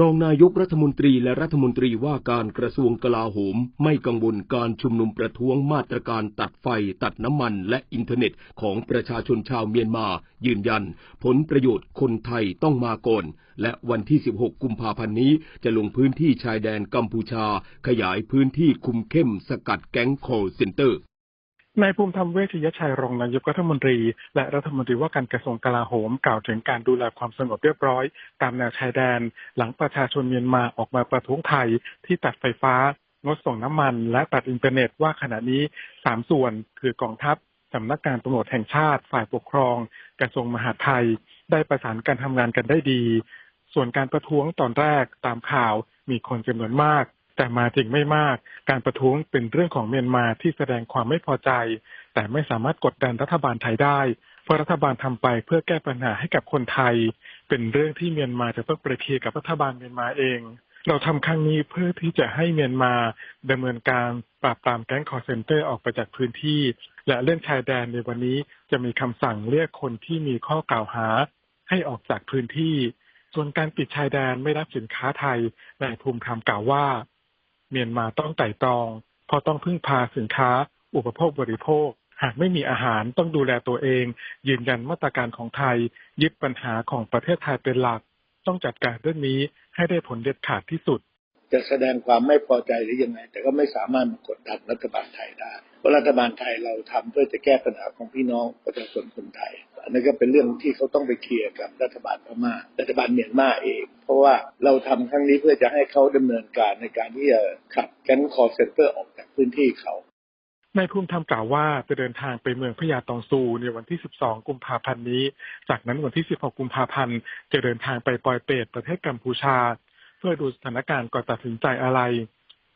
รองนายกรัฐมนตรีและรัฐมนตรีว่าการกระทรวงกลาโหม ไม่กังวลการชุมนุมประท้วงมาตรการตัดไฟ ตัดน้ำมันและอินเทอร์เน็ตของประชาชนชาวเมียนมา ยืนยัน ผลประโยชน์คนไทยต้องมาก่อน และวันที่ 16 กุมภาพันธ์นี้จะลงพื้นที่ชายแดนกัมพูชา ขยายพื้นที่คุมเข้มสกัดแก๊งคอลเซ็นเตอร์ นายภูมิธรรมเวชยชัยรองนายกรัฐมนตรี และรัฐมนตรีว่าการกระทรวงกลาโหมกล่าวถึงการดูแลความสงบเรียบร้อย ตามแนวชายแดน หลังประชาชนเมียนมาออกมาประท้วงไทยที่ตัดไฟฟ้างดส่งน้ำมัน และตัดอินเทอร์เน็ตว่าขณะนี้สามส่วนคือกองทัพสำนักงานตำรวจแห่งชาติฝ่ายปกครอง กระทรวงมหาดไทย ได้ประสานการทำงานกันได้ดี ส่วนการประท้วงตอนแรกตามข่าวมีคนจำนวนมาก แต่มาจริงไม่มาก การประท้วงเป็นเรื่องของเมียนมาที่แสดงความไม่พอใจ แต่ไม่สามารถกดดันรัฐบาลไทยได้ เพราะรัฐบาลทำไปเพื่อแก้ปัญหาให้กับคนไทย เป็นเรื่องที่เมียนมาจะต้องไปเคลียร์กับรัฐบาลเมียนมาเอง เราทำครั้งนี้เพื่อที่จะให้เมียนมาดำเนินการปราบปรามแก๊งคอร์เซนเตอร์ออกไปจากพื้นที่ และเรื่องชายแดนในวันนี้จะมีคำสั่งเรียกคนที่มีข้อกล่าวหา ให้ออกจากพื้นที่ส่วนการปิดชายแดนไม่รับสินค้าไทยนายภูมิธรรมกล่าวว่า เมียนมาต้องไต่ตรองพราะต้องพึ่งพาสินค้า อุปโภคบริโภค หากไม่มีอาหารต้องดูแลตัวเอง ยืนยันมาตรการของไทย ยึดปัญหาของประเทศไทยเป็นหลัก ต้องจัดการเรื่องนี้ให้ได้ผลเด็ดขาดที่สุด จะแสดงความไม่พอใจหรือยังไง แต่ก็ไม่สามารถมากดดันรัฐบาลไทยได้เพราะรัฐบาลไทยเราทำเพื่อจะแก้ปัญหาของพี่น้องประชาชนคนไทยอันนี้ก็เป็นเรื่องที่เขาต้องไปเคลียร์กับรัฐบาลพม่ารัฐบาลเมียนมาเอง เพราะว่าเราทำครั้งนี้เพื่อจะให้เขาดำเนินการในการที่จะขับแก๊งคอร์เซนเตอร์ออกจากพื้นที่เขานายภูมิธรรมกล่าวว่าจะเดินทางไปเมืองพญาตองซูในวันที่ 12 กุมภาพันธ์นี้ จากนั้นวันที่ 16 กุมภาพันธ์ จะเดินทางไปปอยเปตประเทศกัมพูชา เพื่อดูสถานการณ์ก่อนตัดสินใจอะไร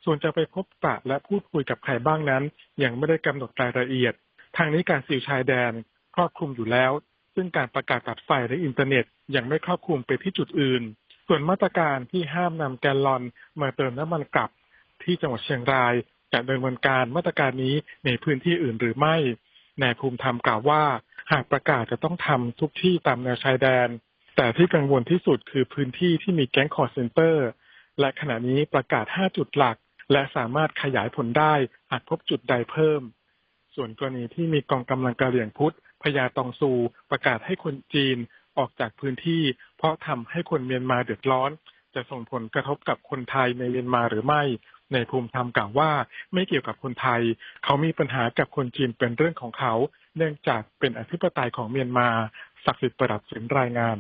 ส่วนจะไปพบปะและพูดคุยกับใครบ้างนั้น ยังไม่ได้กำหนดรายละเอียด ทางนี้การสิวชายแดนครอบคลุมอยู่แล้ว ซึ่งการประกาศตัดไฟและอินเทอร์เน็ตยังไม่ครอบคลุมไปที่จุดอื่น ส่วนมาตรการที่ห้ามนำแกลลอนมาเติมน้ำมันกลับที่จังหวัดเชียงรายจะดำเนินการมาตรการนี้ในพื้นที่อื่นหรือไม่นายภูมิธรรมกล่าวว่า หากประกาศจะต้องทำทุกที่ตามแนวชายแดน แต่ที่กังวลที่สุดคือพื้นที่ที่มีแก๊งคอร์เซนเตอร์ และขณะนี้ประกาศ 5 จุดหลัก และสามารถขยายผลได้หากพบจุดใดเพิ่ม ส่วนกรณีที่มีกองกำลังกะเหรี่ยงพุทธพญาตองซู ประกาศให้คนจีน ออกจากพื้นที่ เพราะทำให้คนเมียนมาเดือดร้อน จะส่งผลกระทบกับคนไทยในเมียนมาหรือไม่ในภูมิธรรมกล่าวว่าไม่เกี่ยวกับคนไทย เขามีปัญหากับคนจีนเป็นเรื่องของเขา เนื่องจากเป็นอธิปไตยของเมียนมาศักดิ์สิทธิ์ประดับสินรายงาน